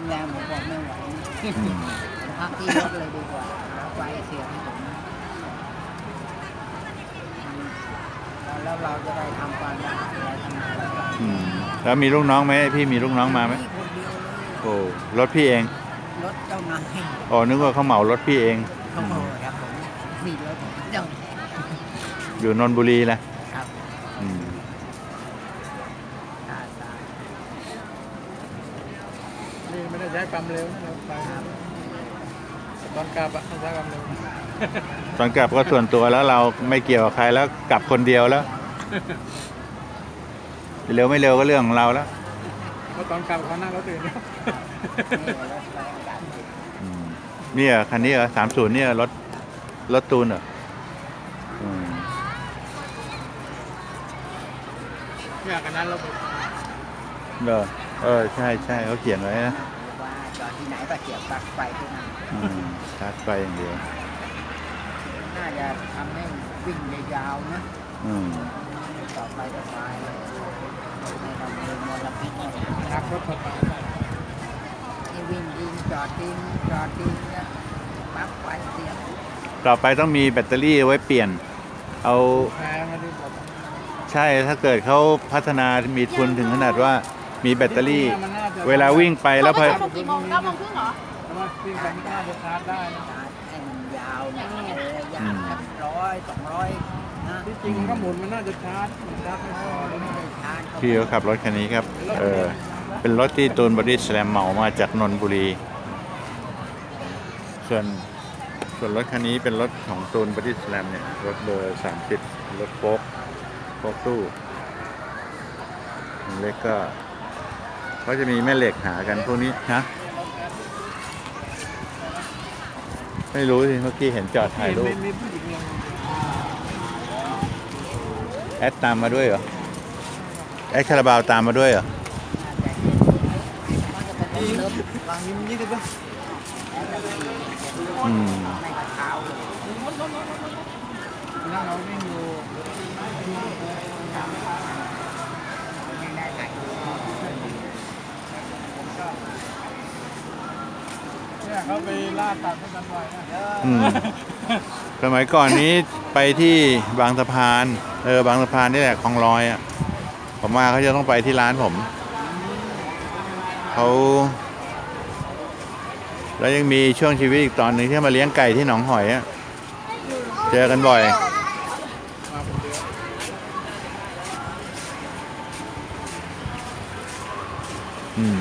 มแรงผมบอกไม่ไหวพักที่รถเลยดีกว่าหาไฟเสียบให้ผมแล้วเราจะได้ทำความสะอาดอะไรทำอะไรกันอืมแล้วมีลูกน้องไหมพี่มีลูกน้องมาไหมคนเดียวโอ้รถพี่เองรถเจ้านายอ๋อนึกว่าเขาเหมารถพี่เอง เขาโมยครับผมมีรถเจ้า อยู่นนทบุรีแหละ ไม่ได้ใช้ความเร็วนะเราไปตอนกลับอะต้องใช้ความเร็วตอนกลับก็ส่วนตัวแล้วเราไม่เกี่ยวกับใครแล้วกลับคนเดียวแล้วเร็วไม่เร็วก็เรื่องของเราแล้วเพราะตอนกลับเขานั่งรถอื่นนี่รถแรงกันอืมเนี่ยคันนี้เหรอสามศูนย์เนี่ยรถรถตูนเหรออืมเนี่ยกันนั้นเราไปเออเออใช่ใช่เขาเขียนไว้นะว่าจอด ที่ไหนก็เสียบปลั๊กไฟที่นั่นอืมชาร์จไฟอย่างเดียวน่าจะทำให้วิ่งได้ยาวนะอืมต่อไปก็ไปไม่ต้องมีมลพิษเนี่ยขับรถผ่านนี่วิ่งยิงจอดทิ้งจอดทิ้งเนี่ยปลั๊กไฟเสียบต่อไปต้องมีแบตเตอรี่ไว้เปลี่ยน เอาแพงมาดีกว่าใช่ถ้าเกิดเขาพัฒนามีทุนถึงขนาดว่า มีแบตเตอรี่ เวลาวิ่งไปแล้วพอเขาจะกี่โมงเก้าโมงครึ่งเหรอแต่ว่าวิ่งไปนี่ก็น่าจะชาร์จได้นะชาร์จให้มันยาวเนี่ยระยะสักร้อยสองร้อยนะที่จริงมันก็หมุนมันน่าจะชาร์จมันชาร์จไม่พอเลยนะชาร์จพี่เขาขับรถคันนี้ครับ เออ เป็นรถที่ตูนบอดี้สแลมเหมามาจากนนทบุรี ส่วนส่วนรถคันนี้เป็นรถของตูนบอดี้สแลมเนี่ย รถเบอร์สามสิบรถโฟกโฟกตู้เล็กก็ เขาจะมีแม่เหล็กหากันพวกนี้ฮะไม่รู้สิเมื่อกี้เห็นจอดถ่ายรูปมีมีผู้หญิงยังแอดตามมาด้วยเหรอแอดคาราบาวตามมาด้วยเหรอมีบางยิ้มยี่สิบป่ะอืมในกระ เท้าเลยนั่งเราวิ่งอยู่ไม่ได้ถ่ายรูปเนี่ยเขาไปล่าตัดให้กันไว้นะอืม สมัยก่อนนี้ไปที่บางสะพาน เออบางสะพานนี่แหละคลองลอยอะ ผมมาเขาจะต้องไปที่ร้านผม เขาแล้วยังมีช่วงชีวิตอีกตอนหนึ่งที่มาเลี้ยงไก่ที่หนองหอยอะเจอกันบ่อยอืม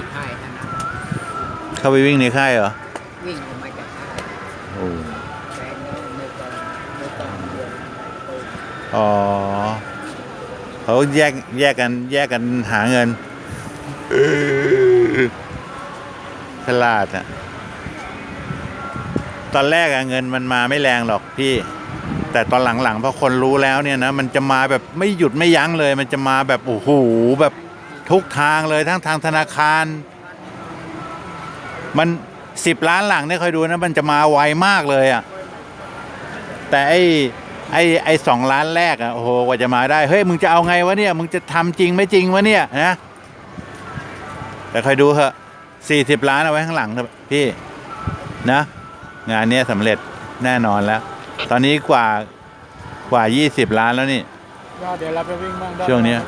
ที่ค่ายเท่านั้นเข้าไปวิ่งในค่ายเหรอ วิ่งออกมาจากค่ายโอ้แฟนนี่ไม่ต้องไม่ต้องเดินไปอ๋อเขาแยกแยกกันแยกกันหาเงินเออฉลาดอะตอนแรกอะเงินมันมาไม่แรงหรอกพี่ แต่ตอนหลังๆพอคนรู้แล้วเนี่ยนะ มันจะมาแบบไม่หยุดไม่ยั้งเลย มันจะมาแบบโอ้โหแบบ ทุกทางเลยทั้งทางธนาคาร มันสิบล้านหลังเนี่ยคอยดูนะมันจะมาไวมากเลยอะแต่ไอ้ไอ้ไอ้สองล้านแรกอะโอ้โหกว่าจะมาได้ เฮ้ย มึงจะเอาไงวะเนี่ย มึงจะทำจริงไม่จริงวะเนี่ยนะแต่คอยดูเถอะสี่สิบล้านเอาไว้ข้างหลังเถอะพี่นะ งานเนี้ยสำเร็จแน่นอนแล้ว ตอนนี้กว่ากว่ายี่สิบล้านแล้วนี่ก็เดี๋ยวเราไปวิ่งบ้างได้ช่วงเนี้ย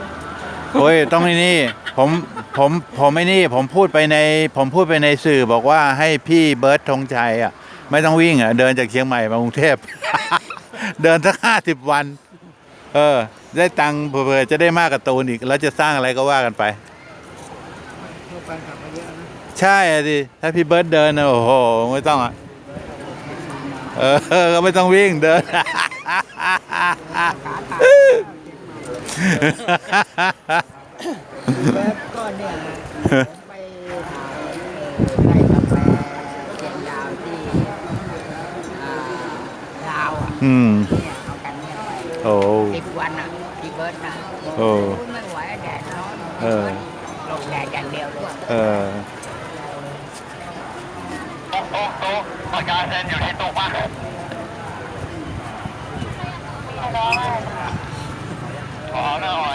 โอ้ยต้องไอ้นี่ ผมผมผมไม่นี่ ผมพูดไปใน ผมพูดไปในสื่อบอกว่าให้พี่เบิร์ตธงชัยอะ ไม่ต้องวิ่งอะ เดินจากเชียงใหม่มากรุงเทพ เดินสักห้าสิบวัน เออ ได้ตังค์เผื่อๆจะได้มากกับตูนอีก แล้วจะสร้างอะไรก็ว่ากันไปทั่วไปขับมาเยอะนะใช่อะดิถ้าพี่เบิร์ตเดินนะโอ้โห ไม่ต้องอะ เออ ก็ไม่ต้องวิ่งเดิน แล้วก็เนี่ยผมไปถ่ายเอ่อไร่กาแฟเชียงดาวที่อืม เนี่ยเอากันเนี่ยไปโอ้ สิบวันอะพี่เบิร์ดนะโอ้ไม่ไหวแดดร้อนเออ หลบแดดอย่างเดียวเลย เออนี่ อ๋อแน่นอน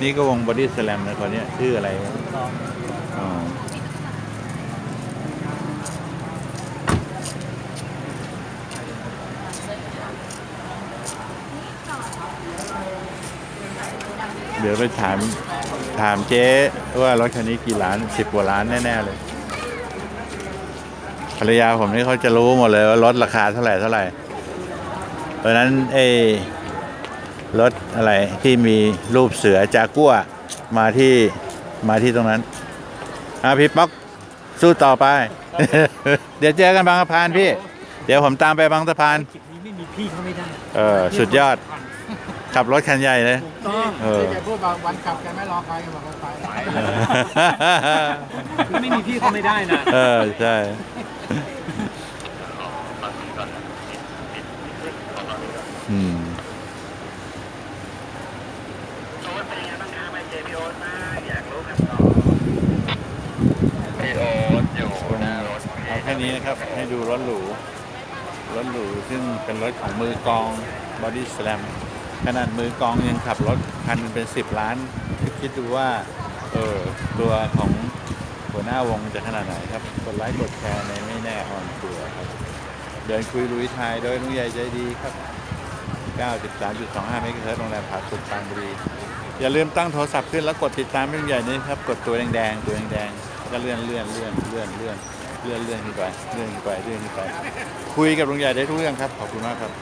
นี่ก็วงบอดี้สแลมนะคนเนี้ยชื่ออะไรวะอ๋อเดี๋ยวไปถามถามเจ๊ว่ารถคันนี้กี่ล้านสิบกว่าล้านแน่ๆเลยภรรยาผมนี่เขาจะรู้หมดเลยว่ารถราคาเท่าไหร่เท่าไหร่ เพราะฉะนั้นไอ้รถอะไรที่มีรูปเสือจากัวมาที่มาที่ตรงนั้นอะพี่ป๊อกสู้ต่อไป เดี๋ยวเจอกันบางสะพานพี่ เดี๋ยวผมตามไปบางสะพานคลิปนี้ไม่มีพี่เขาไม่ได้เออสุดยอดขับรถคันใหญ่เลย ต้องเออ แกพูดบางวันกลับแกไม่รอใครแกบอกว่าไปคือไม่มีพี่เขาไม่ได้นะ เออ ใช่ อืม พี่โอ๊ตอยู่หน้ารถ เอาแครับ ให้ดูรถหรู รถหรูซึ่งเป็นรถของมือกองบอดี้ส a ลมขนาดมือกองยังขับรถคันเป็นสิบล้านคิดดูว่า เออตัวของหัวหน้าวงจะขนาดไหนครับกดไลค์กดแชร์ในไม่แน่ออนตัวครับ เดินคุยลุยไทยโดยลุงใหญ่ใจดีครับ93.25เมกะเฮิรตโรงแรมผาสุกปรานบุรี อย่าลืมตั้งโทรศัพท์ขึ้นแล้วกดติดตามลุงใหญ่นี่ครับ กดตัวแดงๆ ตัวแดงๆแล้วก็เลื่อนเลื่อนเลื่อนเลื่อนเลื่อน เลื่อนเลื่อนขึ้นไปเลื่อนขึ้นไปเลื่อนขึ้นไป คุยกับลุงใหญ่ได้ทุกเรื่องครับ ขอบคุณมากครับ